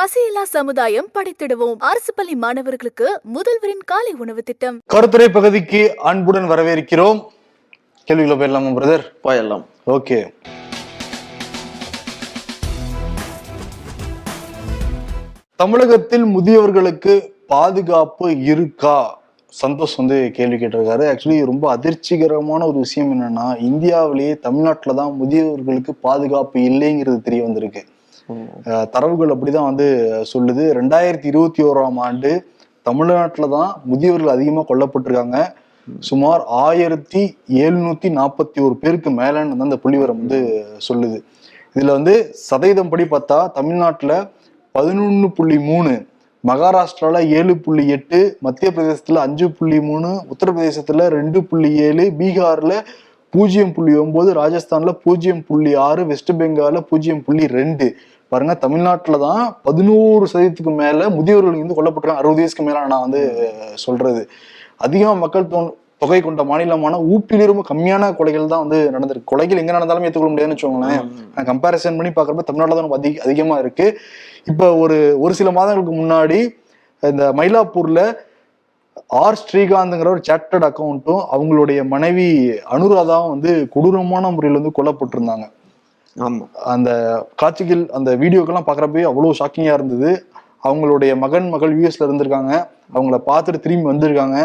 பசியில்லா சமுதாயம் படைத்திடுவோம். அரசு பள்ளி மாணவர்களுக்கு முதல்வரின் காலை உணவு திட்டம். கருத்துரை பகுதிக்கு அன்புடன் வரவேற்கிறோம். கேள்விகளை போயிடலாமா பிரதர் போயிடலாம். ஓகே. தமிழகத்தில் முதியவர்களுக்கு பாதுகாப்பு இருக்கா? சந்தோஷ் வந்து கேள்வி கேட்டிருக்காரு. ஆக்சுவலி ரொம்ப அதிர்ச்சிகரமான ஒரு விஷயம் என்னன்னா இந்தியாவிலேயே தமிழ்நாட்டில் தான் முதியவர்களுக்கு பாதுகாப்பு இல்லைங்கிறது தெரிய வந்திருக்கு. தரவுகள் அப்படிதான் வந்து சொல்லுது. ரெண்டாயிரத்தி இருபத்தி ஓராம் ஆண்டு தமிழ்நாட்டில் தான் முதியவர்கள் அதிகமாக கொல்லப்பட்டிருக்காங்க. சுமார் ஆயிரத்தி எழுநூத்தி நாற்பத்தி ஒரு பேருக்கு மேலன்னு வந்து அந்த புள்ளிவரம் வந்து சொல்லுது. இதுல வந்து சதவீதம் படி பார்த்தா தமிழ்நாட்டில் பதினொன்று புள்ளி மூணு மகாராஷ்டிரால ஏழு புள்ளி எட்டு மத்திய பிரதேசத்துல அஞ்சு புள்ளி மூணு உத்தரப்பிரதேசத்துல ரெண்டு புள்ளி ஏழு பீகார்ல பூஜ்ஜியம் புள்ளி ஒன்பது ராஜஸ்தான்ல பூஜ்ஜியம் புள்ளி ஆறு வெஸ்ட் பெங்காலில் பூஜ்ஜியம் புள்ளி ரெண்டு. பாருங்க தமிழ்நாட்டுல தான் பதினோரு சதவீதத்துக்கு மேல முதியோர்கள் வந்து கொல்லப்பட்டிருக்காங்க. அறுபது வயசுக்கு மேல நான் வந்து சொல்றது. அதிகமா மக்கள் தொ- தொகை கொண்ட மாநிலமான ஊப்பில ரொம்ப கம்மியான கொலைகள் தான் வந்து நடந்திருக்கு. கொலைகள் எங்க நடந்தாலும் ஏற்றுக்கொள்ள முடியாதுன்னு வச்சுக்கோங்களேன். கம்பேரிசன் பண்ணி பார்க்குறப்ப தமிழ்நாட்டில் தான் ரொம்ப அதிக அதிகமா இருக்கு. இப்போ ஒரு ஒரு சில மாதங்களுக்கு முன்னாடி இந்த மயிலாப்பூர்ல ஆர் ஸ்ரீகாந்த்ங்கிற ஒரு சார்ட்டர்ட் அக்கௌண்ட்டும் அவங்களுடைய மனைவி அனுராதாவும் வந்து கொடூரமான முறையில் வந்து கொல்லப்பட்டிருந்தாங்க. அந்த காட்சிகள் அந்த வீடியோக்கெல்லாம் பார்க்குறப்பவே அவ்வளோ ஷாக்கிங்காக இருந்தது. அவங்களுடைய மகன் மகள் யூஎஸ்ல இருந்திருக்காங்க. அவங்கள பார்த்துட்டு திரும்பி வந்திருக்காங்க.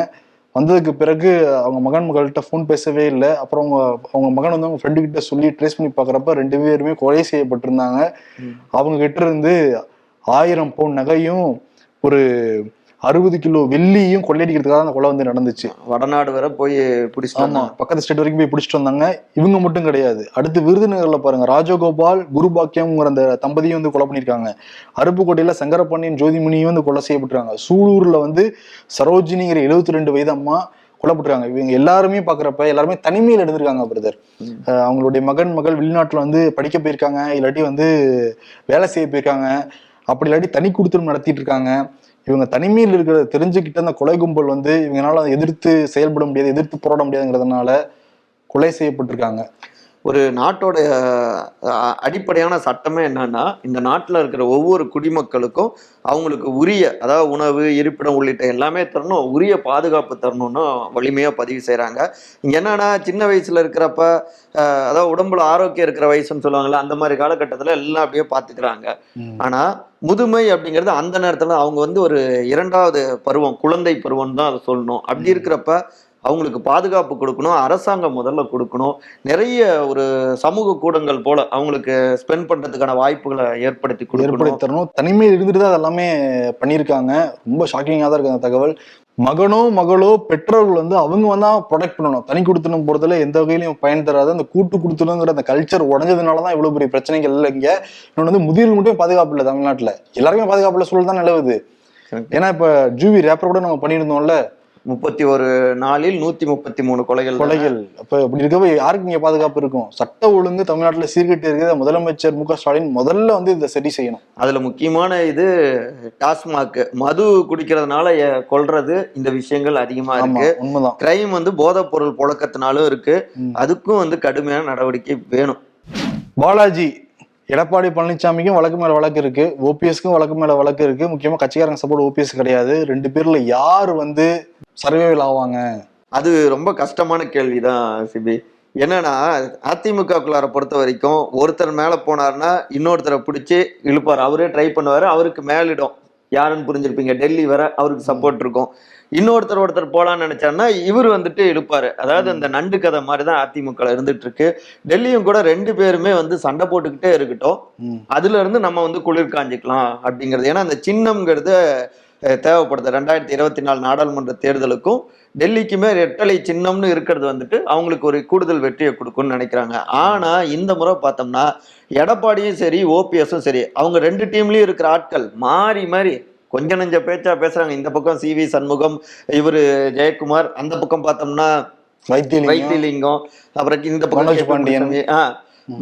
வந்ததுக்கு பிறகு அவங்க மகன் மகள்கிட்ட ஃபோன் பேசவே இல்லை. அப்புறம் அவங்க அவங்க மகன் வந்து அவங்க ஃப்ரெண்டு கிட்ட சொல்லி ட்ரேஸ் பண்ணி பார்க்குறப்ப ரெண்டு பேருமே கொலை செய்யப்பட்டிருந்தாங்க. அவங்க கிட்ட இருந்து ஆயிரம் பவுன் நகையும் ஒரு அறுபது கிலோ வெள்ளியும் கொள்ளையடிக்கிறதுக்காக அந்த கொலை வந்து நடந்துச்சு. வடநாடு வரை போய் ஆமா. பிடிச்சிட்டாங்க பக்கத்து ஸ்டேட் வரைக்கும் போய் பிடிச்சிட்டு வந்தாங்க. இவங்க மட்டும் கிடையாது. அடுத்து விருதுநகர்ல பாருங்க. ராஜகோபால் குருபாக்கியம்ங்கிற அந்த தம்பதியும் வந்து கொலை பண்ணியிருக்காங்க. அருப்புக்கோட்டையில சங்கரபாண்டியன் ஜோதிமணியும் வந்து கொலை செய்யப்பட்டிருக்காங்க. சூலூர்ல வந்து சரோஜினிங்கிற எழுபத்தி ரெண்டு வயது அம்மா கொல்லப்பட்டிருக்காங்க இவங்க எல்லாருமே பாக்குறப்ப எல்லாருமே தனிமையில் இருந்திருக்காங்க பிரதர். அவங்களுடைய மகன் மகள் வெளிநாட்டுல வந்து படிக்க போயிருக்காங்க. இல்லாட்டி வந்து வேலை செய்ய போயிருக்காங்க. அப்படி இல்லாட்டி தனி குடுத்தனம் நடத்திட்டு இருக்காங்க. இவங்க தனிமையில் இருக்கிறத தெரிஞ்சுக்கிட்ட அந்த கொலை கும்பல் வந்து இவங்களால எதிர்த்து செயல்பட முடியாது எதிர்த்து போராட முடியாதுங்கிறதுனால கொலை செய்யப்பட்டிருக்காங்க. ஒரு நாட்டோட அடிப்படையான சட்டமே என்னன்னா இந்த நாட்டுல இருக்கிற ஒவ்வொரு குடிமக்களுக்கும் அவங்களுக்கு உரிய அதாவது உணவு இருப்பிடம் உள்ளிட்ட எல்லாமே தரணும் உரிய பாதுகாப்பு தரணும்னு வலிமையா பதிவு செய்றாங்க. இங்க என்னன்னா சின்ன வயசுல இருக்கிறப்ப அதாவது உடம்புல ஆரோக்கியம் இருக்கிற வயசுன்னு சொல்லுவாங்கல்ல அந்த மாதிரி காலகட்டத்துல எல்லாம் அப்படியே பாத்துக்கிறாங்க. ஆனா முதுமை அப்படிங்கிறது அந்த நேரத்துல அவங்க வந்து ஒரு இரண்டாவது பருவம் குழந்தை பருவம் தான் அதை சொல்லணும். அப்படி இருக்கிறப்ப அவங்களுக்கு பாதுகாப்பு கொடுக்கணும் அரசாங்கம் முதல்ல கொடுக்கணும். நிறைய ஒரு சமூக கூடங்கள் போல அவங்களுக்கு ஸ்பெண்ட் பண்றதுக்கான வாய்ப்புகளை ஏற்படுத்தி ஏற்படுத்தி தரணும் தனிமையில் இருந்துட்டு தான் அதெல்லாமே பண்ணியிருக்காங்க. ரொம்ப ஷாக்கிங்காக தான் இருக்கு அந்த தகவல். மகனோ மகளோ பெற்றோர்கள் வந்து அவங்க வந்தா ப்ரொடெக்ட் பண்ணணும். தனி கொடுத்தனும் போறதுல எந்த வகையிலையும் பயன் தராது. அந்த கூட்டு கொடுத்தணுங்கிற அந்த கல்ச்சர் உடஞ்சதுனால தான் இவ்வளவு பெரிய பிரச்சனைகள் இல்லை இங்க. இன்னொன்று வந்து முதியவர்கள் மட்டும் பாதுகாப்பு இல்லை தமிழ்நாட்டுல. எல்லாருமே பாதுகாப்பு இல்லை சூழல் தான் நிலவுது. ஏன்னா இப்ப ஜூவி ரேப்பர் கூட நம்ம பண்ணியிருந்தோம்ல. முப்பத்தி ஒரு நாளில் நூத்தி முப்பத்தி மூணு கொலைகள். கொலைகள். அப்ப அப்படி இருக்கப்ப யாருக்கு இங்க பாதுகாப்பு இருக்கும்? சட்ட ஒழுங்கு தமிழ்நாட்டுல சீர்கெட்டு இருக்கிற முதலமைச்சர் மு ஸ்டாலின் முதல்ல வந்து இதை சரி செய்யணும். அதுல முக்கியமான இது டாஸ்மாக். மது குடிக்கிறதுனால கொல்றது இந்த விஷயங்கள் அதிகமா இருக்கு. உண்மைதான். கிரைம் வந்து போதைப் பொருள் புழக்கத்தினாலும் இருக்கு. அதுக்கும் வந்து கடுமையான நடவடிக்கை வேணும். பாலாஜி எடப்பாடி பழனிசாமிக்கும் வழக்கு மேல வழக்கு இருக்கு. ஓபிஎஸ்க்கும் வழக்கு மேல வழக்கு இருக்கு. முக்கியமா கட்சிக்காரங்க சப்போர்ட் ஓபிஎஸ் கிடையாது. ரெண்டு பேர்ல யார் வந்து சர்வைவல் ஆவாங்க. அது ரொம்ப கஷ்டமான கேள்விதான் சிபி. என்னன்னா அதிமுகக்குள்ளார பொறுத்த வரைக்கும் ஒருத்தர் மேல போனாருன்னா இன்னொருத்தரை பிடிச்சி இழுப்பார். அவரே ட்ரை பண்ணுவாரு அவருக்கு மேலிடம். யாருன்னு புரிஞ்சிருப்பீங்க? டெல்லி வர அவருக்கு சப்போர்ட் இருக்கும். இன்னொருத்தர் ஒருத்தர் போலான்னு நினைச்சாருன்னா இவர் வந்துட்டு இழுப்பாரு. அதாவது அந்த நண்டு கதை மாதிரி தான் அதிமுக இருந்துட்டு இருக்கு டெல்லியும் கூட ரெண்டு பேருமே வந்து சண்டை போட்டுக்கிட்டே இருக்கட்டும். அதுல இருந்து நம்ம வந்து குளிர் காஞ்சிக்கலாம் அப்படிங்கிறது. ஏன்னா அந்த சின்னம்ங்கிறது தேவைப்படுது ரெண்டாயிரத்தி இருபத்தி நாலு நாடாளுமன்ற தேர்தலுக்கும் டெல்லிக்குமே ரெட்டலை சின்னம்னு இருக்கிறது வந்துட்டு அவங்களுக்கு ஒரு கூடுதல் வெற்றியை கொடுக்கும்னு நினைக்கிறாங்க ஆனா இந்த முறை பார்த்தோம்னா எடப்பாடியும் சரி ஓபிஎஸும் சரி அவங்க ரெண்டு டீம்லயும் இருக்கிற ஆட்கள் மாறி மாறி கொஞ்ச நெஞ்ச பேச்சா பேசுறாங்க இந்த பக்கம் சி வி சண்முகம் இவரு ஜெயக்குமார் அந்த பக்கம் பார்த்தோம்னா வைத்தியலிங்கம் அப்புறம் இந்த பக்கம் பாண்டியன். முனுசாமி.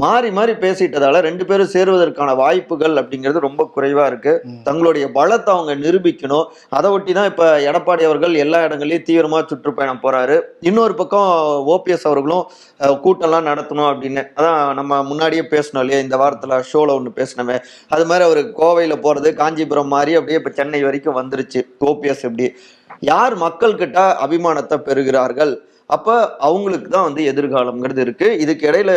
மாறி மாறி பேசிட்டதால ரெண்டு பேரும் சேருவதற்கான வாய்ப்புகள் அப்படிங்கிறது ரொம்ப குறைவா இருக்கு. தங்களுடைய பலத்தை அவங்க நிரூபிக்கணும். அதை ஒட்டி தான் இப்ப எடப்பாடி அவர்கள் எல்லா இடங்களையும் தீவிரமா சுற்றுப்பயணம் போறாரு. இன்னொரு பக்கம் ஓபிஎஸ் அவர்களும் கூட்டம்லாம் நடத்தணும் அப்படின்னு. அதான் நம்ம முன்னாடியே பேசணும் இல்லையா இந்த வாரத்துல ஷோல ஒன்று பேசினவே அது மாதிரி அவர் கோவையில போறது காஞ்சிபுரம் மாதிரி அப்படியே இப்ப சென்னை வரைக்கும் வந்துருச்சு. ஓபிஎஸ் எப்படி? யார் மக்கள் கிட்ட அபிமானத்தை பெறுகிறார்கள்? அப்ப அவங்களுக்கு தான் வந்து எதிர்காலம்ங்கிறது இருக்கு. இதுக்கு இடையில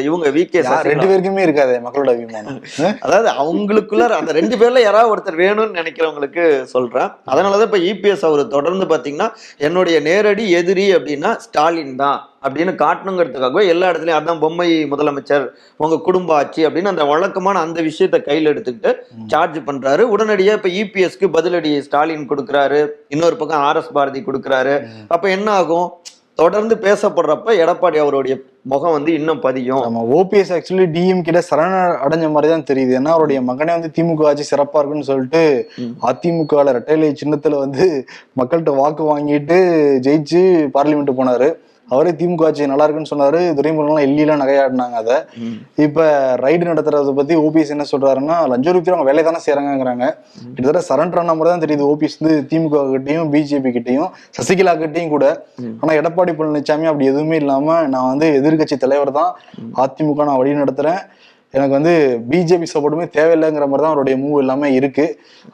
இவங்க வி கே யார் ரெண்டு பேருக்குமே இருக்காது மக்களோட அபிமானம்? அதாவது அவங்களுக்குள்ள அந்த ரெண்டு பேர்ல யாராவது ஒருத்தர் வேணும்னு நினைக்கிறவங்களுக்கு சொல்றேன். அதனாலதான் இப்ப இபிஎஸ் அவர் தொடர்ந்து பாத்தீங்கன்னா என்னுடைய நேரடி எதிரி அப்படின்னா ஸ்டாலின் தான். அப்படின்னு காட்டணுங்கிறதுக்காகவே எல்லா இடத்துலயும் அதான் பொம்மை முதலமைச்சர் உங்க குடும்ப ஆட்சி அப்படின்னு அந்த வழக்கமான அந்த விஷயத்த கையில் எடுத்துக்கிட்டு சார்ஜ் பண்றாரு. உடனடியா இப்ப இபிஎஸ்க்கு பதிலடி ஸ்டாலின் கொடுக்குறாரு. இன்னொரு பக்கம் ஆர் எஸ் பாரதி கொடுக்குறாரு. அப்ப என்ன ஆகும்? தொடர்ந்து பேசப்படுறப்ப எடப்பாடி அவருடைய முகம் வந்து இன்னும் பதியும். நம்ம ஓபிஎஸ் ஆக்சுவலி டிஎம் கிட்ட சரண அடைஞ்ச மாதிரி தான் தெரியுது. ஏன்னா அவருடைய மகனே வந்து திமுக ஆட்சி சிறப்பா இருக்குன்னு சொல்லிட்டு. அதிமுக ரெட்டைலை சின்னத்துல வந்து மக்கள்கிட்ட வாக்கு வாங்கிட்டு ஜெயிச்சு பார்லிமெண்ட் போனாரு. அவரே திமுக ஆட்சி நல்லா இருக்குன்னு சொன்னாரு. துரைமுருகன்லாம் எல்லாம் நகையாடினாங்க அதை. இப்ப ரைடு நடத்துறத பத்தி ஓபிஎஸ் என்ன சொல்றாருன்னா லஞ்ச ஒழிப்பு அவங்க வேலையை தானே செய்யறாங்கிறாங்க கிட்டத்தட்ட சரண்டர் ஆன மாதிரி தான் தெரியுது ஓபிஎஸ் வந்து திமுக கிட்டையும் பிஜேபி கிட்டையும் சசிகலா கிட்டையும் கூட. ஆனா எடப்பாடி பழனிசாமி அப்படி எதுவுமே இல்லாம நான் வந்து எதிர்க்கட்சி தலைவர் தான். அதிமுக நான் வழி நடத்துறேன். எனக்கு வந்து பிஜேபி சப்போர்ட்டுமே தேவையில்லைங்கிற மாதிரி தான் அவருடைய மூவ் எல்லாமே இருக்கு.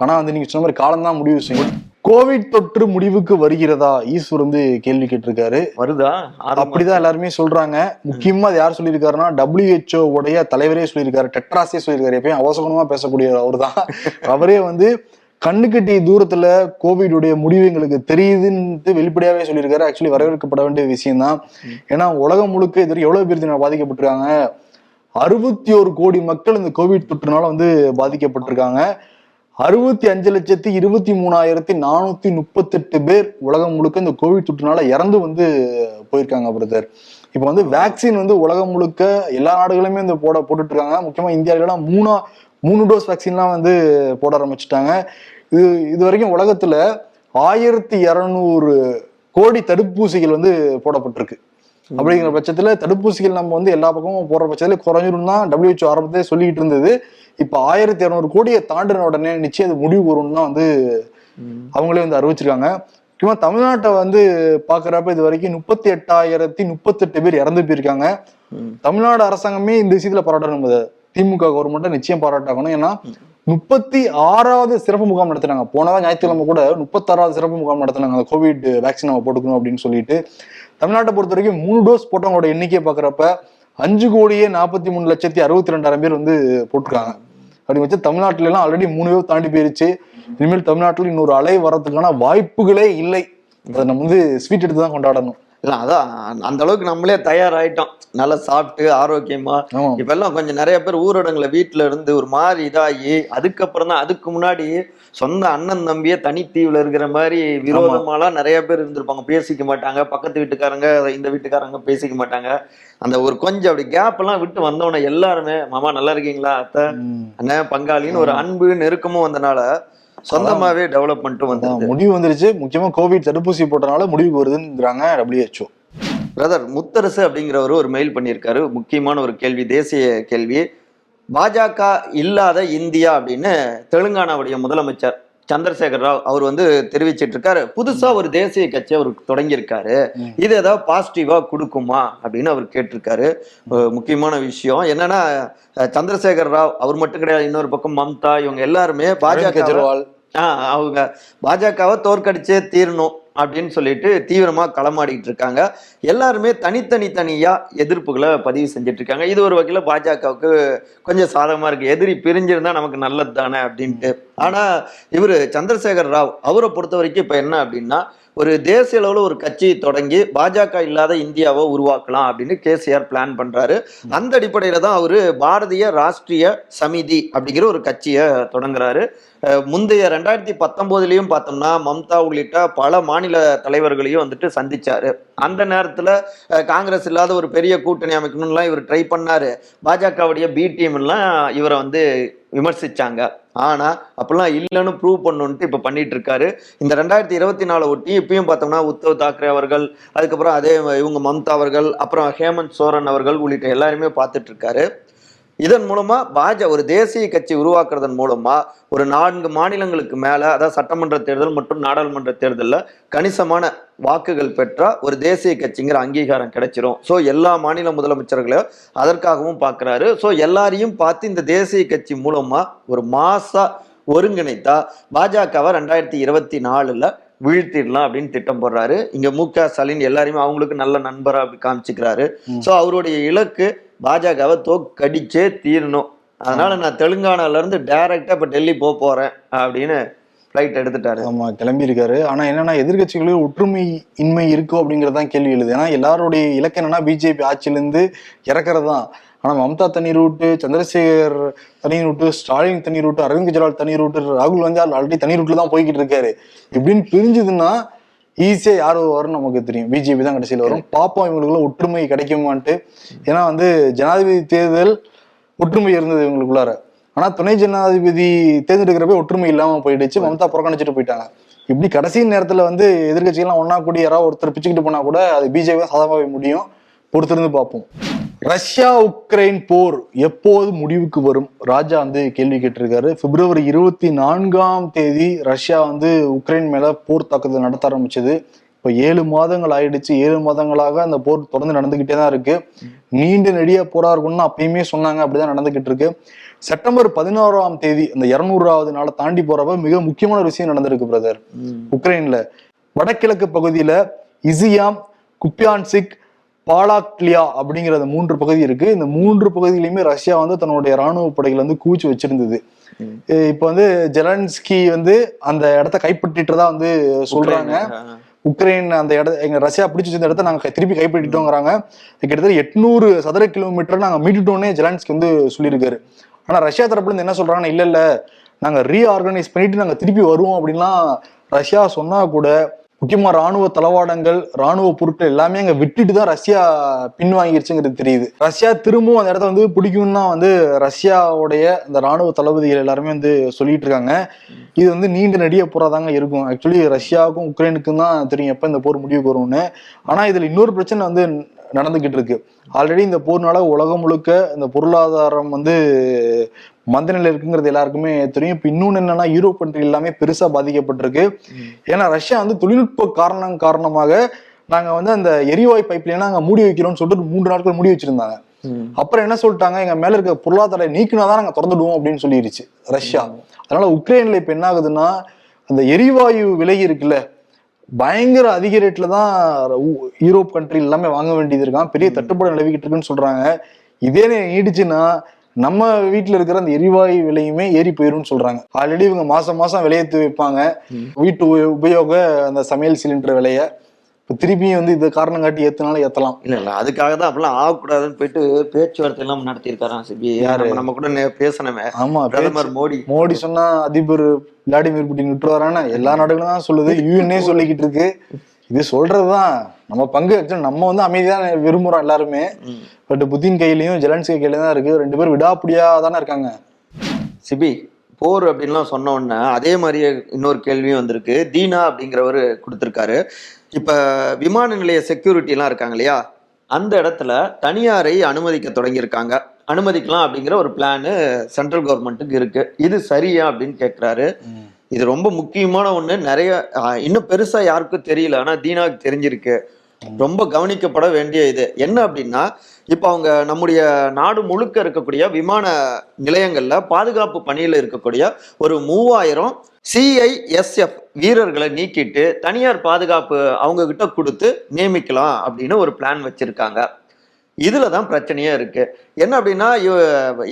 ஆனா வந்து நீங்க சொன்ன மாதிரி காலம் தான் முடிவு செய்யும். கோவிட் தொற்று முடிவுக்கு வருகிறதா? ஈஸ்வர் வந்து கேள்வி கேட்டிருக்காரு. வருதா. அப்படிதான் எல்லாருமே சொல்றாங்க. முக்கியமா அது யார் சொல்லியிருக்காருன்னா WHO உடைய தலைவரே சொல்லியிருக்காரு. டெட்ராஸே சொல்லியிருக்காரு. எப்பயும் அவசரமா பேசக்கூடிய அவர் தான் அவரே வந்து கண்ணுக்கட்டி தூரத்துல கோவிட் உடைய முடிவு எங்களுக்கு தெரியுதுன்னு வெளிப்படையாவே சொல்லியிருக்காரு. ஆக்சுவலி வரவேற்கப்பட வேண்டிய விஷயம் தான் ஏன்னா உலகம் முழுக்க இது எவ்வளவு பேர் பாதிக்கப்பட்டிருக்காங்க? அறுபத்தி ஒரு கோடி மக்கள் இந்த கோவிட் தொற்றுனால வந்து பாதிக்கப்பட்டிருக்காங்க. அறுபத்தி அஞ்சு லட்சத்தி இருபத்தி மூணாயிரத்தி நானூத்தி முப்பத்தெட்டு பேர் உலகம் முழுக்க இந்த கோவிட் தொற்றுனால இறந்து வந்து போயிருக்காங்க பிரதர் இப்போ வந்து வேக்சின் வந்து உலகம் முழுக்க எல்லா நாடுகளுமே இந்த போட போட்டுட்டு இருக்காங்க முக்கியமா இந்தியாவிலாம் மூணா மூணு டோஸ் வேக்சின்லாம் வந்து போட ஆரம்பிச்சுட்டாங்க. இது இது வரைக்கும் உலகத்துல ஆயிரத்தி இரநூறு கோடி தடுப்பூசிகள் வந்து போடப்பட்டிருக்கு. அப்படிங்கிற பட்சத்துல தடுப்பூசிகள் நம்ம வந்து எல்லா பக்கமும் போடுற பட்சத்துல குறைஞ்சிரும் தான் WHO ஆரம்பத்திலே சொல்லிட்டு இருந்தது. இப்ப ஆயிரத்தி இரநூறு கோடியை தாண்டின உடனே நிச்சயம் அது முடிவு வரும்னு தான் வந்து. அவங்களே வந்து அறிவிச்சிருக்காங்க. முக்கியமா தமிழ்நாட்டை வந்து பாக்குறப்ப இது வரைக்கும் முப்பத்தி எட்டாயிரத்தி முப்பத்தெட்டு பேர் இறந்து போயிருக்காங்க. தமிழ்நாடு அரசாங்கமே இந்த விஷயத்துல பாராட்டணும். இதை. திமுக கவர்மெண்ட்டை நிச்சயம் பாராட்டணும் ஏன்னா முப்பத்தி ஆறாவது சிறப்பு முகாம் நடத்தினாங்க. போனதான் ஞாயிற்றுக்கிழமை கூட முப்பத்தாறாவது சிறப்பு முகாம் நடத்தினாங்க. அந்த கோவிட் வேக்சின் நம்ம போட்டுக்கணும் அப்படின்னு சொல்லிட்டு. தமிழ்நாட்டை பொறுத்த வரைக்கும் மூணு டோஸ் போட்டவங்களோட எண்ணிக்கையை பார்க்குறப்ப அஞ்சு கோடியே நாற்பத்தி மூணு லட்சத்தி அறுபத்தி ரெண்டாயிரம் பேர் வந்து போட்டிருக்காங்க. அப்படி வச்சு தமிழ்நாட்டிலலாம் ஆல்ரெடி மூணு பேர் தாண்டி போயிருச்சு. இனிமேல் தமிழ்நாட்டில் இன்னொரு அலை வர்றதுக்கான வாய்ப்புகளே இல்லை. அதை நம்ம வந்து ஸ்வீட் எடுத்து தான் கொண்டாடணும். இல்ல அதான் அந்த அளவுக்கு நம்மளே தயாராயிட்டோம். நல்லா சாப்பிட்டு ஆரோக்கியமா. இப்ப எல்லாம் கொஞ்சம் நிறைய பேர் ஊரடங்குல வீட்டுல இருந்து ஒரு மாதிரி இதாகி அதுக்கப்புறம் தான் அதுக்கு முன்னாடி சொந்த அண்ணன் தம்பியே தனித்தீவுல இருக்கிற மாதிரி விரோதமாலாம் நிறைய பேர் இருந்திருப்பாங்க. பேசிக்க மாட்டாங்க. பக்கத்து வீட்டுக்காரங்க இந்த வீட்டுக்காரங்க பேசிக்க மாட்டாங்க. அந்த ஒரு கொஞ்சம் அப்படி கேப் எல்லாம் விட்டு வந்தவன எல்லாருமே மாமா நல்லா இருக்கீங்களா அத்தை. அண்ணன் பங்காளின்னு ஒரு அன்பு நெருக்கமும் வந்தனால சொந்தமாவே டெவலப்மெண்ட்டும் அதான் வந்தது முடிவு வந்துருச்சு. முக்கியமா கோவிட் தடுப்பூசி போட்டனால முடிவுக்கு வருதுங்கிறாங்க WHO பிரதர் முத்தரசு அப்படிங்கிறவர் ஒரு மெயில் பண்ணியிருக்காரு. முக்கியமான ஒரு கேள்வி தேசிய கேள்வி. பாஜக இல்லாத இந்தியா அப்படின்னு தெலுங்கானாவுடைய முதலமைச்சர் சந்திரசேகர் ராவ் அவர் வந்து தெரிவிச்சிட்டு இருக்காரு புதுசா ஒரு தேசிய கட்சி அவர் தொடங்கியிருக்காரு. இது ஏதாவது பாசிட்டிவா கொடுக்குமா அப்படின்னு அவர் கேட்டிருக்காரு. முக்கியமான விஷயம் என்னன்னா சந்திரசேகர் ராவ் அவர் மட்டும் கிடையாது இன்னொரு பக்கம் மம்தா இவங்க எல்லாருமே பாஜக அவங்க பாஜகவை தோற்கடிச்சே தீரணும் அப்படின்னு சொல்லிட்டு தீவிரமா களமாடிட்டு இருக்காங்க. எல்லாருமே தனித்தனி தனியா எதிர்ப்புகளை பதிவு செஞ்சுட்டு இருக்காங்க. இது ஒரு வகையில பாஜகவுக்கு கொஞ்சம் சாதகமா இருக்கு. எதிரி பிரிஞ்சிருந்தா நமக்கு நல்லது தானே அப்படின்ட்டு. ஆனா இவரு சந்திரசேகர் ராவ் அவரை பொறுத்த வரைக்கும் இப்ப என்ன அப்படின்னா ஒரு தேசிய அளவுல ஒரு கட்சி தொடங்கி பாஜக இல்லாத இந்தியாவை உருவாக்கலாம் அப்படின்னு கேசிஆர் பிளான் பண்றாரு. அந்த அடிப்படையில தான் அவரு பாரதிய ராஷ்டிரிய சமிதி அப்படிங்கிற ஒரு கட்சியை தொடங்குறாரு. முந்தைய ரெண்டாயிரத்தி பத்தொன்பதுலயும் பார்த்தோம்னா மம்தா உள்ளிட்ட பல மாநில தலைவர்களையும் வந்துட்டு சந்திச்சாரு. அந்த நேரத்துல காங்கிரஸ் இல்லாத ஒரு பெரிய கூட்டணி அமைக்கணும்லாம் இவர் ட்ரை பண்ணாரு. பாஜகவுடைய பி டீம் எல்லாம் இவரை வந்து விமர்சிச்சாங்க. ஆனால் அப்பெல்லாம் இல்லைன்னு ப்ரூவ் பண்ணணுன்ட்டு இப்போ பண்ணிட்டு இருக்காரு இந்த ரெண்டாயிரத்தி இருபத்தி நாலு ஒட்டி இப்பயும் பார்த்தோம்னா உத்தவ் தாக்கரே அவர்கள் அதுக்கப்புறம் அதே இவங்க மம்தா அவர்கள் அப்புறம் ஹேமந்த் சோரன் அவர்கள் உள்ளிட்ட எல்லாருமே பார்த்துட்டு இருக்காரு இதன் மூலமா பாஜ ஒரு தேசிய கட்சி உருவாக்குறதன் மூலமா ஒரு நான்கு மாநிலங்களுக்கு மேல அதாவது சட்டமன்ற தேர்தல் மற்றும் நாடாளுமன்ற தேர்தல்ல கணிசமான வாக்குகள் பெற்றா ஒரு தேசிய கட்சிங்கிற அங்கீகாரம் கிடைச்சிரும். ஸோ எல்லா மாநில முதலமைச்சர்களையும் அதற்காகவும் பார்க்குறாரு ஸோ எல்லாரையும் பார்த்து இந்த தேசிய கட்சி மூலமா ஒரு மாசா ஒருங்கிணைத்தா பாஜகவை ரெண்டாயிரத்தி இருபத்தி நாலுல வீழ்த்திடலாம் அப்படின்னு திட்டம் போடுறாரு. இங்க மு க ஸ்டாலின் எல்லாரையுமே அவங்களுக்கு நல்ல நண்பரா அப்படி காமிச்சுக்கிறாரு. ஸோ அவருடைய இலக்கு பாஜகவை தோக்கடிச்சே தீரணும். அதனால நான் தெலுங்கானாலேருந்து டைரெக்டாக இப்போ டெல்லி போக போகிறேன் அப்படின்னு ஃப்ளைட் எடுத்துட்டாரு. ஆமாம் கிளம்பியிருக்காரு. ஆனால் என்னென்னா என்னன்னா எதிர்கட்சிகளில் ஒற்றுமை இன்மை இருக்கோ அப்படிங்கிறதான் கேள்வி எழுது. ஏன்னா எல்லாருடைய இலக்கு என்னன்னா பிஜேபி ஆட்சியிலேருந்து இறக்குறது தான் ஆனால் மம்தா தனி ரூட்டு சந்திரசேகர் தனி ரூட்டு ஸ்டாலின் தனி ரூட்டு அரவிந்த் கெஜ்ரிவால் தனி ரூட்டு ராகுல் காந்தி ஆல்ரெடி தனி ரூட்டில் தான் போய்கிட்டு இருக்காரு. இப்படின்னு பிரிஞ்சதுன்னா ஈஸியா யார் வரும்னு நமக்கு தெரியும். பிஜேபி தான் கடைசியில் வரும். பாப்போம் இவங்களுக்குள்ள ஒற்றுமை கிடைக்குமான்ட்டு. ஏன்னா வந்து ஜனாதிபதி தேர்தல் ஒற்றுமை இருந்தது இவங்களுக்குள்ளார. ஆனா துணை ஜனாதிபதி தேர்ந்தெடுக்கிறப்ப ஒற்றுமை இல்லாம போயிடுச்சு. மம்தா புறக்கணிச்சிட்டு போயிட்டாங்க. இப்படி கடைசி நேரத்துல வந்து எதிர்கட்சிகள்லாம் ஒண்ணா கூடி யாராவது ஒருத்தர் பிச்சுக்கிட்டு போனா கூட அது பிஜேபி தான் சாதகமாக முடியும். பொறுத்திருந்து பார்ப்போம். ரஷ்யா உக்ரைன் போர் எப்போது முடிவுக்கு வரும்? ராஜா வந்து கேள்வி கேட்டிருக்காரு. பிப்ரவரி இருபத்தி நான்காம் தேதி ரஷ்யா வந்து உக்ரைன் மேல போர் தாக்குதல் நடத்த ஆரம்பிச்சது. இப்ப ஏழு மாதங்கள் ஆயிடுச்சு. ஏழு மாதங்களாக அந்த போர் தொடர்ந்து நடந்துகிட்டே தான் இருக்கு. நீண்ட நெடிய போரா இருக்கும்னு அப்பயுமே சொன்னாங்க. அப்படிதான் நடந்துகிட்டு இருக்கு. செப்டம்பர் பதினோராம் தேதி அந்த இருநூறாவது நாளை தாண்டி போறப்ப மிக முக்கியமான ஒரு விஷயம் நடந்திருக்கு பிரதர் உக்ரைன்ல. வடகிழக்கு பகுதியில இசியாம் குப்பியான்சிக் பாலாக்லியா அப்படிங்கிற மூன்று பகுதி இருக்கு. இந்த மூன்று பகுதியிலுமே ரஷ்யா வந்து தன்னுடைய ராணுவ படைகள் வந்து குவிச்சு வச்சிருந்தது. இப்ப வந்து ஜெலன்ஸ்கி வந்து அந்த இடத்த கைப்பற்றிட்டதா வந்து சொல்றாங்க. உக்ரைன் அந்த இட எங்க ரஷ்யா பிடிச்சி வச்சிருந்த இடத்த நாங்க திருப்பி கைப்பற்றிட்டோங்கிறாங்க. கிட்டத்தட்ட எட்நூறு சதுர கிலோமீட்டர் நாங்க மீட்டுட்டோன்னே ஜெலன்ஸ்கி வந்து சொல்லியிருக்காரு. ஆனா ரஷ்யா தரப்புல இருந்து என்ன சொல்றாங்கன்னா இல்ல இல்ல. நாங்க ரீஆர்கனைஸ் பண்ணிட்டு நாங்க திருப்பி வருவோம் அப்படின்லாம் ரஷ்யா சொன்னா கூட முக்கியமா ராணுவ தளவாடங்கள் ராணுவ பொருட்கள் எல்லாமே அங்க விட்டுட்டு தான் ரஷ்யா பின்வாங்கிருச்சுங்கிறது தெரியுது. ரஷ்யா திரும்பவும் அந்த இடத்த வந்து பிடிக்கும்னா வந்து ரஷ்யாவுடைய இந்த ராணுவ தளபதிகள் எல்லாருமே வந்து சொல்லிட்டு இருக்காங்க. இது வந்து நீண்ட நெடிய போராதாங்க இருக்கும். ஆக்சுவலி ரஷ்யாவுக்கும் உக்ரைனுக்கும் தான் தெரியும் எப்ப இந்த போர் முடிவுக்கு வரும்னு. ஆனா இதுல இன்னொரு பிரச்சனை வந்து நடந்துகிட்டு இருக்கு ஆல்ரெடி இந்த போர்னால உலகம் முழுக்க இந்த பொருளாதாரம் வந்து மந்த நிலை இருக்குங்கிறது எல்லாருக்குமே தெரியும். இப்போ இன்னொன்று என்னன்னா யூரோப் கண்ட்ரி எல்லாமே பெருசா பாதிக்கப்பட்டிருக்கு. ஏன்னா ரஷ்யா வந்து தொழில்நுட்ப காரணம் காரணமாக நாங்க வந்து அந்த எரிவாயு பைப்லைன் நாங்க மூடி வைக்கிறோம்னு சொல்லிட்டு மூன்று நாட்கள் மூடி வச்சிருந்தாங்க. அப்புறம் என்ன சொல்லிட்டாங்க? எங்க மேல இருக்க பொருளாதார நீக்கினாதான் நாங்க திறந்துடுவோம் அப்படின்னு சொல்லிடுச்சு ரஷ்யா. அதனால உக்ரைன்ல இப்ப என்ன ஆகுதுன்னா அந்த எரிவாயு விலை இருக்குல்ல பயங்கர அதிக ரேட்ல தான் யூரோப் கண்ட்ரி எல்லாமே வாங்க வேண்டியது இருக்கான் பெரிய தட்டுப்பாடு நிலவிக்கிட்டு இருக்குன்னு சொல்றாங்க. இதே நீடிச்சுன்னா நம்ம வீட்டுல இருக்கிற அந்த எரிவாயு விலையுமே ஏறி போயிரும்னு சொல்றாங்க. ஆல்ரெடி இவங்க மாசம் மாசம் விலையேற்றி வைப்பாங்க. வீட்டு உப- உபயோக அந்த சமையல் சிலிண்டர் விலைய. இப்ப திருப்பியும் வந்து இது காரணம் காட்டி ஏத்துனாலும் ஏத்தலாம். இல்ல இல்ல. அதுக்காக தான் அப்பெல்லாம் ஆகக்கூடாதுன்னு போயிட்டு பேச்சுவார்த்தை எல்லாம் நடத்தியிருக்காராம் சிபி யாரு? நம்ம- கூட பேசணுமே ஆமா பிரதமர் மோடி. மோடி சொன்னா அதிபர் விளாடிமிர் புட்டின் விட்டுருவாரான எல்லா நாடுகளும் தான் சொல்லுது. யூஎன்ஏ சொல்லிக்கிட்டு இருக்கு. இது சொல்றதுதான். நம்ம பங்கு actually நம்ம வந்து அமைதிதான் விரும்புறோம் எல்லாருமே. பட் புத்தின் கையிலயும் ஜெலன்ஸ்கி கையில தான் இருக்கு. ரெண்டு பேரும் விடாப்பிடியா தானே இருக்காங்க. சிபி போர் அப்படின்லாம் சொன்ன உடனே அதே மாதிரியே இன்னொரு கேள்வியும் வந்திருக்கு. தீனா அப்படிங்கிறவர் கொடுத்துருக்காரு. இப்ப விமான நிலைய செக்யூரிட்டி எல்லாம் இருக்காங்க இல்லையா? அந்த இடத்துல தனியாரை அனுமதிக்க தொடங்கியிருக்காங்க. அனுமதிக்கலாம் அப்படிங்கிற ஒரு பிளான் சென்ட்ரல் கவர்மெண்ட்டுக்கு இருக்கு. இது சரியா அப்படின்னு கேட்குறாரு இது ரொம்ப முக்கியமான ஒண்ணு. நிறைய இன்னும் பெருசா யாருக்கும் தெரியல. ஆனா தீனாவுக்கு தெரிஞ்சிருக்கு. ரொம்ப கவனிக்கப்பட வேண்டிய இது. என்ன அப்படின்னா இப்போ அவங்க நம்முடைய நாடு முழுக்க இருக்கக்கூடிய விமான நிலையங்களில் பாதுகாப்பு பணியில் இருக்கக்கூடிய ஒரு மூவாயிரம் சிஐஎஸ்எஃப் வீரர்களை நீக்கிட்டு தனியார் பாதுகாப்பு அவங்க கிட்ட கொடுத்து நியமிக்கலாம் அப்படின்னு ஒரு பிளான் வச்சிருக்காங்க. இதுல தான் பிரச்சனையே இருக்கு. என்ன அப்படின்னா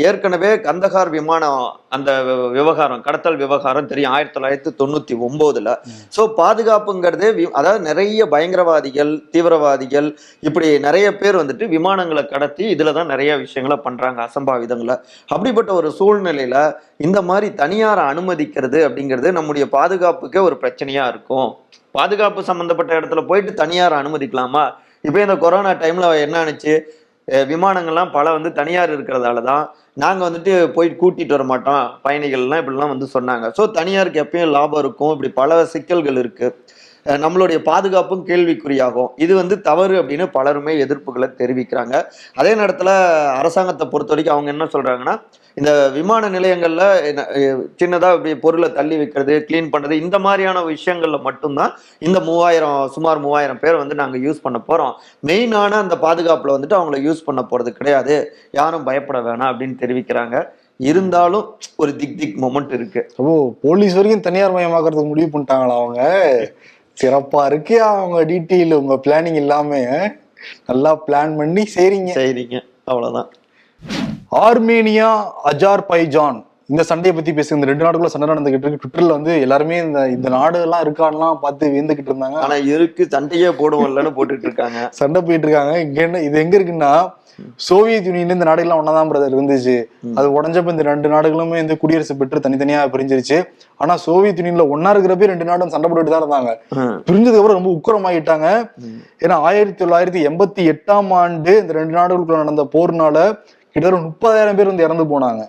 ஏற்கனவே கந்தகார் விமானம் அந்த விவகாரம் கடத்தல் விவகாரம் தெரியும் ஆயிரத்தி தொள்ளாயிரத்தி தொண்ணூத்தி ஒன்பதுல ஸோ பாதுகாப்புங்கிறதே வி- அதாவது நிறைய பயங்கரவாதிகள் தீவிரவாதிகள் இப்படி நிறைய பேர் வந்துட்டு விமானங்களை கடத்தி இதுல தான் நிறைய விஷயங்களை பண்றாங்க அசம்பாவிதங்களை. அப்படிப்பட்ட ஒரு சூழ்நிலையில இந்த மாதிரி தனியாரை அனுமதிக்கிறது அப்படிங்கிறது நம்முடைய பாதுகாப்புக்கே ஒரு பிரச்சனையா இருக்கும். பாதுகாப்பு சம்பந்தப்பட்ட இடத்துல போயிட்டு தனியார் அனுமதிக்கலாமா? இப்போ இந்த கொரோனா டைமில் என்ன ஆனிச்சு? விமானங்கள்லாம் பல வந்து தனியார் இருக்கிறதால தான் நாங்கள் வந்துட்டு போய் கூட்டிகிட்டு வர மாட்டோம். பயணிகள்லாம் இப்படிலாம் வந்து சொன்னாங்க. ஸோ தனியாருக்கு எப்பயும் லாபம் இருக்கும். இப்படி பல சிக்கல்கள் இருக்குது நம்மளுடைய பாதுகாப்பும் கேள்விக்குறியாகும். இது வந்து தவறு அப்படின்னு பலருமே எதிர்ப்புகளை தெரிவிக்கிறாங்க. அதே நேரத்தில் அரசாங்கத்தை பொறுத்த வரைக்கும் அவங்க என்ன சொல்கிறாங்கன்னா இந்த விமான நிலையங்களில் என்ன- இப்படி பொருளை தள்ளி வைக்கிறது க்ளீன் பண்ணுறது இந்த மாதிரியான விஷயங்களில் மட்டும்தான் இந்த மூவாயிரம் சுமார் மூவாயிரம் பேர் வந்து நாங்கள் யூஸ் பண்ண போகிறோம் மெயினான அந்த பாதுகாப்பில் வந்துட்டு அவங்கள யூஸ் பண்ண போகிறது கிடையாது. யாரும் பயப்பட வேணாம் அப்படின்னு தெரிவிக்கிறாங்க. இருந்தாலும் ஒரு திக் திக் மொமெண்ட் இருக்கு. ஓ போலீஸ் வரைக்கும் தனியார் மயமாக்குறதுக்கு முடிவு பண்ணிட்டாங்களா அவங்க? சிறப்பா இருக்கு. அவங்க டீட்டெயில் உங்க பிளானிங் இல்லாம நல்லா பிளான் பண்ணி செய்றீங்க. சரிங்க அவ்வளவுதான். Armenia Azerbaijan. இந்த சண்டையை பத்தி பேசுங்க. இந்த ரெண்டு நாடுகளும் சண்டை நடந்துகிட்டு இருக்கு. ட்விட்டர்ல வந்து எல்லாருமே இந்த இந்த நாடு எல்லாம் இருக்கான்லாம் பார்த்து வியந்துகிட்டு இருந்தாங்க. ஆனா இருக்கு சண்டையே போடுவோம்லன்னு போட்டுட்டு இருக்காங்க. சண்டை போயிட்டு இருக்காங்க. இங்க என்ன இது எங்க இருக்குன்னா சோவியத் யூனியன் இந்த நாடுகள்லாம் ஒன்னாதான் பிரதர் இருந்துச்சு. அது உடஞ்சப்ப இந்த ரெண்டு நாடுகளுமே இந்த குடியரசு பெற்று தனித்தனியா பிரிஞ்சிருச்சு. ஆனா சோவியத் யூனியன்ல ஒன்னா இருக்கிறப்ப ரெண்டு நாடும் சண்டை போட்டுட்டு தான் இருந்தாங்க. பிரிஞ்சதுக்கு அப்புறம் ரொம்ப உக்கிரமாயிட்டாங்க. ஏன்னா ஆயிரத்தி தொள்ளாயிரத்தி எண்பத்தி எட்டாம் ஆண்டு இந்த ரெண்டு நாடுகளுக்குள்ள நடந்த போர்னால கிட்டத்தட்ட முப்பதாயிரம் பேர் வந்து இறந்து போனாங்க.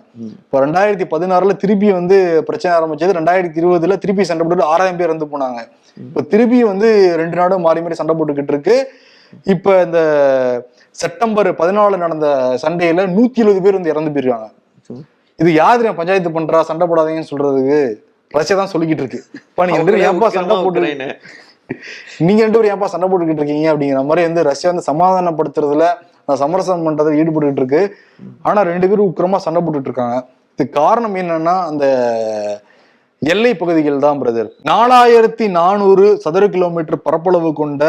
இப்போ ரெண்டாயிரத்தி பதினாறுல திருப்பி வந்து பிரச்சனை ஆரம்பிச்சது. ரெண்டாயிரத்தி இருபதுல திருப்பி சண்டை போட்டு ஆறாயிரம் பேர் இறந்து போனாங்க. இப்போ திருப்பி வந்து ரெண்டு நாடும் மாறி மாறி சண்டை போட்டுக்கிட்டு இருக்கு. இப்ப இந்த செப்டம்பர் பதினாலு நடந்த சண்டையில நூத்தி எழுபது பேர் வந்து இறந்து போயிருக்காங்க. இது யாரு பஞ்சாயத்து பண்றா? சண்டை போடாதீங்கன்னு சொல்றதுக்கு ரஷ்யா தான் சொல்லிக்கிட்டு இருக்கு. இப்ப நீங்க ரெண்டு ஏன்பா சண்டை முக்கியமா போட்டு உக்ரைனு. நீங்க ரெண்டு பேரும் ஏன்பா சண்டை போட்டுக்கிட்டு இருக்கீங்க அப்படிங்கிற மாதிரி வந்து ரஷ்யா வந்து சமாதானப்படுத்துறதுல சமரசம் பண்றதுல ஈடுபட்டுக்கிட்டு இருக்கு. ஆனா ரெண்டு பேரும் உக்கிரமா சண்டை போட்டுட்டு இருக்காங்க. இதுக்கு காரணம் என்னன்னா அந்த எல்லை பகுதிகள் தான் பிரதர் நாலாயிரத்தி நானூறு சதுர கிலோமீட்டர் பரப்பளவு கொண்ட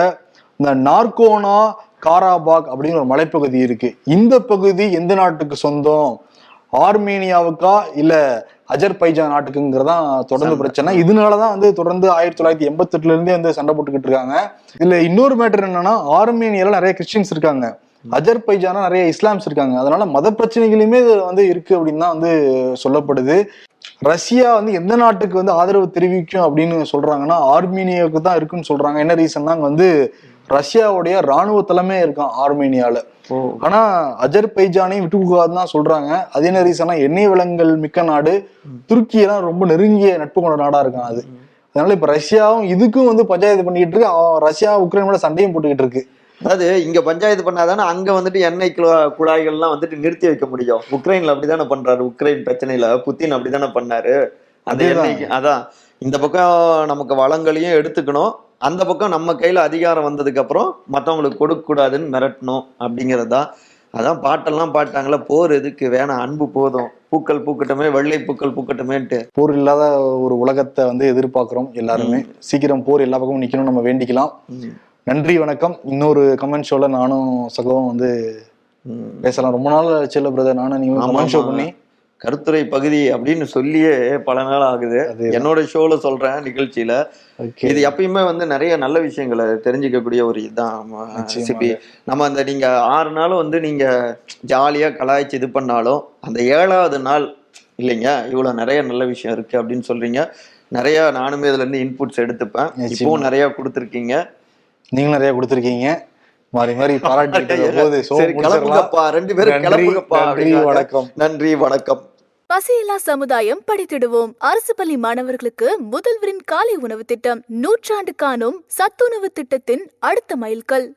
இந்த நார்கோனா காராபாக் அப்படிங்கிற ஒரு மலைப்பகுதி இருக்கு. இந்த பகுதி எந்த நாட்டுக்கு சொந்தம்? ஆர்மேனியாவுக்கா இல்ல அஜர்பைஜான் நாட்டுக்குங்கிறதான் தொடர்ந்து. பிரச்சனை. இதனாலதான் வந்து தொடர்ந்து ஆயிரத்தி தொள்ளாயிரத்தி எண்பத்தி எட்டுல இருந்தே வந்து சண்டை போட்டுக்கிட்டு இருக்காங்க இதுல இன்னொரு மேட்டர் என்னன்னா ஆர்மேனியால நிறைய கிறிஸ்டின்ஸ் இருக்காங்க. அஜர்பைஜானா நிறைய இஸ்லாம்ஸ் இருக்காங்க. அதனால மத பிரச்சனைகளுமே வந்து இருக்கு அப்படின்னு தான் வந்து சொல்லப்படுது. ரஷ்யா வந்து எந்த நாட்டுக்கு வந்து ஆதரவு தெரிவிக்கும் அப்படின்னு சொல்றாங்கன்னா ஆர்மீனியாவுக்கு தான் இருக்குன்னு சொல்றாங்க. என்ன ரீசன்னா அங்க வந்து ரஷ்யாவுடைய ராணுவ தலைமை இருக்கான் ஆர்மேனியால. ஆனா அஜர்பைஜானையும் விட்டு கொடுக்காதுன்னு தான் சொல்றாங்க. அது என்ன எண்ணெய் வளங்கள் மிக்க நாடு. துருக்கியெல்லாம் ரொம்ப நெருங்கிய நட்பு கொண்ட நாடா இருக்கான் அது. அதனால இப்ப ரஷ்யாவும் இதுக்கும் வந்து பஞ்சாயத்து பண்ணிக்கிட்டு இருக்கு. ரஷ்யா உக்ரைன் மேல சண்டையும் போட்டுக்கிட்டு இருக்கு. அதாவது இங்க பஞ்சாயத்து பண்ணாதானே அங்க வந்துட்டு எண்ணெய் குழா- குழாய்கள்லாம் வந்துட்டு நிறுத்தி வைக்க முடியும். உக்ரைன்ல அப்படிதானே பண்றாரு. உக்ரைன் பிரச்சனையில புத்தின் அப்படிதானே பண்ணாரு. அந்த. எண்ணெய்க்கு அதான். இந்த பக்கம் நமக்கு வளங்களையும் எடுத்துக்கணும். அந்த பக்கம் நம்ம கையில அதிகாரம் வந்ததுக்கு அப்புறம் மத்தவங்களுக்கு கொடுக்க கூடாதுன்னு மிரட்டணும் அப்படிங்கிறது? தான் அதான் பாட்டெல்லாம் பாட்டாங்களே போர் எதுக்கு? வேணாம் அன்பு போதும். பூக்கள் பூக்கட்டுமே வெள்ளை பூக்கள் பூக்கட்டுமேன்ட்டு. போர் இல்லாத ஒரு உலகத்தை வந்து எதிர்பார்க்கிறோம் எல்லாருமே. சீக்கிரம் போர் எல்லா பக்கமும் நிக்கணும் நம்ம வேண்டிக்கலாம். நன்றி வணக்கம். இன்னொரு கமெண்ட் ஷோல நானும் சகவும் வந்து. பேசலாம். ரொம்ப நாள் ஆச்சுல்ல பிரதர் நானும் நீங்க ஆமா, கமெண்ட் ஷோ. பண்ணி கருத்துரை பகுதி அப்படின்னு சொல்லியே பல நாள் ஆகுது. என்னோட ஷோல சொல்றேன் நிகழ்ச்சியில. இது எப்பயுமே வந்து நிறைய நல்ல விஷயங்களை தெரிஞ்சுக்கக்கூடிய ஒரு இதுதான். சிபி நம்ம அந்த நீங்க ஆறு நாளும் வந்து நீங்க ஜாலியா கலாய்ச்சி இது பண்ணாலும் அந்த ஏழாவது நாள் இல்லைங்க இவ்வளவு நிறைய நல்ல விஷயம் இருக்கு அப்படின்னு சொல்றீங்க. நிறைய நானுமே இதுல இருந்து இன்புட்ஸ் எடுத்துப்பேன். இப்பவும் நிறைய கொடுத்துருக்கீங்க. நீங்களும் நிறைய கொடுத்துருக்கீங்க. மாறி மாறி பாராட்டிட்டு போது. கிளம்புங்கப்பா. ரெண்டு பேரும் நன்றி, கிளம்புங்கப்பா. வணக்கம். நன்றி வணக்கம். பசியில்லா சமுதாயம் படித்திடுவோம். அரசு பள்ளி மாணவர்களுக்கு முதல்வரின் காலை உணவு திட்டம் நூற்றாண்டு காணும் சத்துணவு திட்டத்தின் அடுத்த மைல்கல்.